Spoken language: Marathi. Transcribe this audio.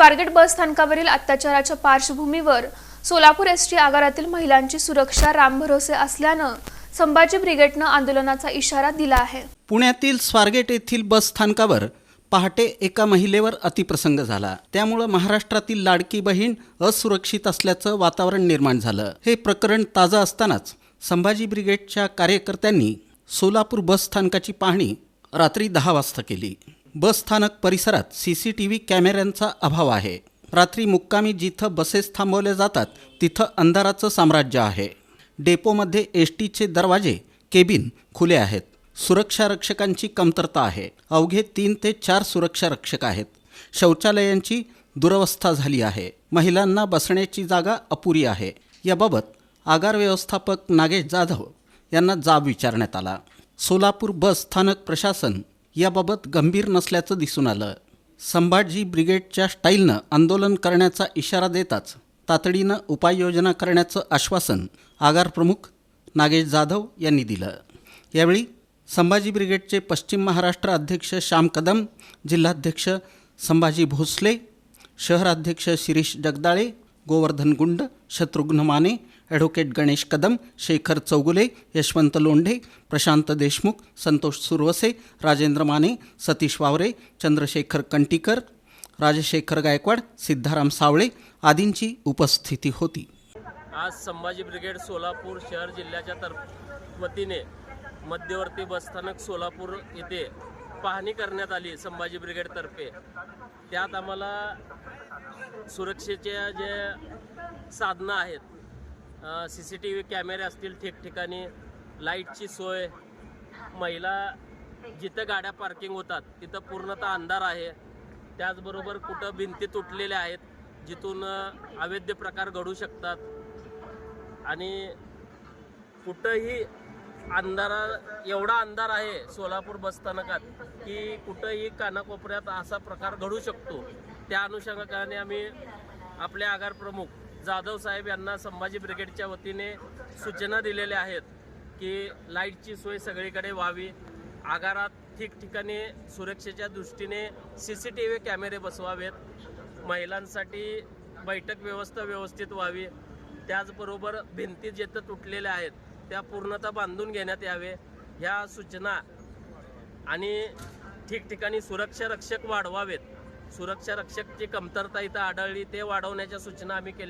स्वारगेट बस स्थानकावरील अत्याचाराच्या पार्श्वभूमीवर सोलापूर एसटी आगारातील महिलांची सुरक्षा रामभरोसे असल्यानं संभाजी ब्रिगेडनं आंदोलनाचा इशारा दिला आहे. पुण्यातील स्वारगेट येथील बस स्थानकावर पहाटे एका महिलेवर अतिप्रसंग झाला. त्यामुळं महाराष्ट्रातील लाडकी बहीण असुरक्षित असल्याचं वातावरण निर्माण झालं. हे प्रकरण ताजं असतानाच संभाजी ब्रिगेडच्या कार्यकर्त्यांनी सोलापूर बस स्थानकाची पाहणी रात्री दहा वाजता केली. बस स्थानक परिसरात सी सी टी व्ही कॅमेऱ्यांचा अभाव आहे. रात्री मुक्कामी जिथं बसेस थांबवल्या जातात तिथं अंधाराचं साम्राज्य आहे. डेपोमध्ये एस टीचे दरवाजे केबिन खुले आहेत. सुरक्षा रक्षकांची कमतरता आहे. अवघे तीन ते चार सुरक्षा रक्षक आहेत. शौचालयांची दुरवस्था झाली आहे. महिलांना बसण्याची जागा अपुरी आहे. याबाबत आगार व्यवस्थापक नागेश जाधव यांना जाब विचारण्यात आला. सोलापूर बस स्थानक प्रशासन याबाबत गंभीर नसल्याचं दिसून आलं. संभाजी ब्रिगेडच्या स्टाईलनं आंदोलन करण्याचा इशारा देताच तातडीनं उपाययोजना करण्याचं आश्वासन आगार प्रमुख नागेश जाधव यांनी दिलं. यावेळी संभाजी ब्रिगेडचे पश्चिम महाराष्ट्र अध्यक्ष श्याम कदम जिल्हाध्यक्ष संभाजी भोसले शहराध्यक्ष शिरीष जगदाळे गोवर्धन गुंड शत्रुघ्न माने ॲडव्होकेट गणेश कदम शेखर चौगुले यशवंत लोंढे प्रशांत देशमुख संतोष सुरवसे राजेंद्र माने सतीश वावरे चंद्रशेखर कंटीकर राजशेखर गायकवाड सिद्धाराम सावळे आदींची उपस्थिती होती. आज संभाजी ब्रिगेड सोलापूर शहर जिल्ह्याच्या तर्फ वतीने मध्यवर्ती बसस्थानक सोलापूर येथे पाहणी करण्यात आली संभाजी ब्रिगेडतर्फे त्यात आम्हाला सुरक्षेच्या जे साधनं आहेत सी सी टी व्ही कॅमेरे असतील ठिकठिकाणी लाईटची सोय महिला जिथं गाड्या पार्किंग होतात तिथं पूर्णतः अंधार आहे. त्याचबरोबर कुठं भिंती तुटलेल्या आहेत जिथून अवैध प्रकार घडू शकतात. आणि कुठंही अंधारा एवढा अंधार आहे सोलापूर बसस्थानकात की कुठंही कानाकोपऱ्यात असा प्रकार घडू शकतो. त्या अनुषंगाने आम्ही आपले आगार प्रमुख जाधव साहेब यांना संभाजी ब्रिगेडच्या वतीने सूचना दिलेल्या आहेत की लाईटची सोय सगळीकडे व्हावी. आगारात ठिकठिकाणी सुरक्षेच्या दृष्टीने सी सी टी व्ही कॅमेरे बसवावेत. महिलांसाठी बैठक व्यवस्था व्यवस्थित व्हावी. त्याचबरोबर भिंती जेथं तुटलेल्या आहेत त्या पूर्णतः बांधून घेण्यात यावे ह्या सूचना आणि ठिकठिकाणी सुरक्षा रक्षक वाढवावेत. सुरक्षा रक्षकची कमतरता इथं आढळली ते वाढवण्याच्या सूचना आम्ही केल्या.